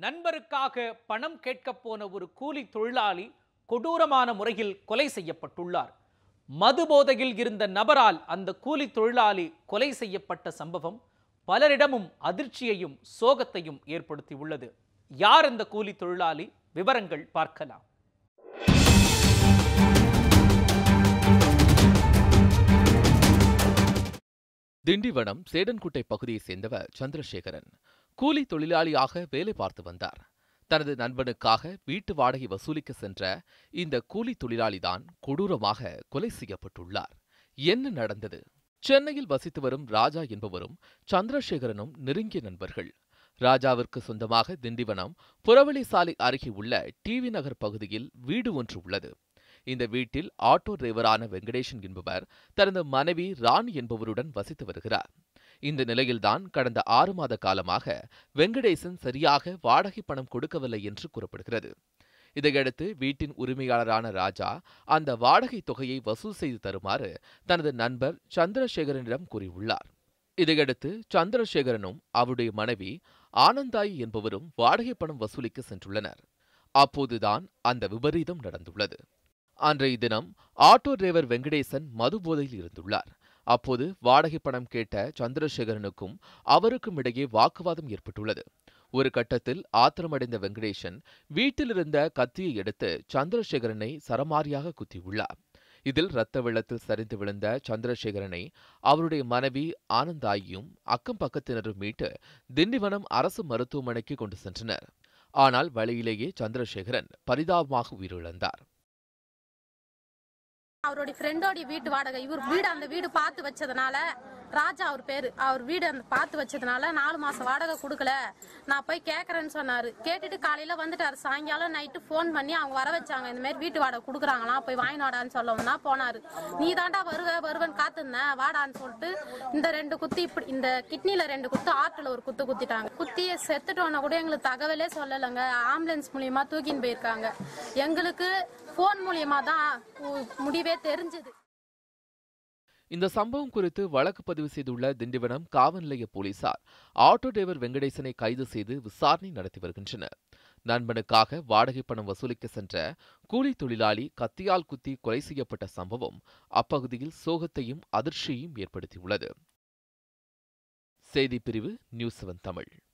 நண்பருக்காக பணம் கேட்கப் போன ஒரு கூலி தொழிலாளி கொடூரமான முறையில் கொலை செய்யப்பட்டுள்ளார். மது போதையில் இருந்த நபரால் அந்த கூலி தொழிலாளி கொலை செய்யப்பட்ட சம்பவம் பலரிடமும் அதிர்ச்சியையும் சோகத்தையும் ஏற்படுத்தியுள்ளது. யார் அந்த கூலி தொழிலாளி? விவரங்கள் பார்க்கலாம். திண்டிவனம் சேடன்குட்டை பகுதியைச் சேர்ந்தவர் சந்திரசேகரன். கூலி தொழிலாளியாக வேலை பார்த்து வந்தார். தனது நண்பனுக்காக வீட்டு வாடகை வசூலிக்க சென்ற இந்த கூலி தொழிலாளிதான் கொடூரமாக கொலை செய்யப்பட்டுள்ளார். என்ன நடந்தது? சென்னையில் வசித்து வரும் ராஜா என்பவரும் சந்திரசேகரனும் நெருங்கிய நண்பர்கள். ராஜாவிற்கு சொந்தமாக திண்டிவனம் புறவழி சாலை அருகே உள்ள டிவி நகர் பகுதியில் வீடு ஒன்று உள்ளது. இந்த வீட்டில் ஆட்டோ டிரைவரான வெங்கடேசன் என்பவர் தனது மனைவி ராணி என்பவருடன் வசித்து வருகிறார். இந்த நிலையில்தான் கடந்த ஆறு மாத காலமாக வெங்கடேசன் சரியாக வாடகை பணம் கொடுக்கவில்லை என்று கூறப்படுகிறது. இதையடுத்து வீட்டின் உரிமையாளரான ராஜா அந்த வாடகை தொகையை வசூல் செய்து தருமாறு தனது நண்பர் சந்திரசேகரனிடம் கூறியுள்ளார். இதையடுத்து சந்திரசேகரனும் அவருடைய மனைவி ஆனந்தாயி என்பவரும் வாடகை பணம் வசூலிக்க சென்றுள்ளனர். அப்போதுதான் அந்த விபரீதம் நடந்துள்ளது. அன்றைய தினம் ஆட்டோ டிரைவர் வெங்கடேசன் மது போதையில் இருந்துள்ளார். அப்போது வாடகை பணம் கேட்ட சந்திரசேகரனுக்கும் அவருக்கும் இடையே வாக்குவாதம் ஏற்பட்டுள்ளது. ஒரு கட்டத்தில் ஆத்திரமடைந்த வெங்கடேசன் வீட்டிலிருந்த கத்தியை எடுத்து சந்திரசேகரனை சரமாரியாக குத்தியுள்ளார். இதில் இரத்த வெள்ளத்தில் சரிந்து விழுந்த சந்திரசேகரனை அவருடைய மனைவி ஆனந்தாயியும் அக்கம் பக்கத்தினரும் மீட்டு திண்டிவனம் அரசு மருத்துவமனைக்கு கொண்டு சென்றனர். ஆனால் வழியிலேயே சந்திரசேகரன் பரிதாபமாக உயிரிழந்தார். அவருடைய ஃப்ரெண்டோடைய வீட்டு வாடகை. இவர் வீடு அந்த வீடு பார்த்து வச்சதுனால ராஜா அவர் பேரு அவர் வீடு அந்த பார்த்து வச்சதுனால நாலு மாசம் வாடகை கொடுக்கல. நான் போய் கேட்கறேன்னு சொன்னாரு. கேட்டுட்டு காலையில வந்துட்டாரு. சாயங்காலம் நைட்டு ஃபோன் பண்ணி அவங்க வர வச்சாங்க. இந்த மாதிரி வீட்டு வாடகை கொடுக்குறாங்களாம் போய் வாங்கி வாடான்னு சொல்லவும் தான் போனாரு. நீ தாண்டா வருவ வருவன் காத்திருந்தேன் வாடான்னு சொல்லிட்டு இந்த ரெண்டு குத்து இப்படி இந்த கிட்னில ரெண்டு குத்து ஆற்றுல ஒரு குத்து குத்திட்டாங்க. குத்திய செத்துட்டோன்னா கூட எங்களுக்கு தகவலே சொல்லலைங்க. ஆம்புலன்ஸ் மூலியமா தூக்கின்னு போயிருக்காங்க. எங்களுக்கு ஃபோன் மூலியமா தான் முடிவே தெரிஞ்சது. இந்த சம்பவம் குறித்து வழக்கு பதிவு செய்துள்ள திண்டிவனம் காவல் நிலைய போலீசார் ஆட்டோ டிரைவர் வெங்கடேசனை கைது செய்து விசாரணை நடத்தி வருகின்றனர். நண்பனுக்காக வாடகை பணம் வசூலிக்க சென்ற கூலி தொழிலாளி கத்தியால் குத்தி கொலை செய்யப்பட்ட சம்பவம் அப்பகுதியில் சோகத்தையும் அதிர்ச்சியையும் ஏற்படுத்தியுள்ளது. செய்திப் பிரிவு நியூஸ் செவன் தமிழ்.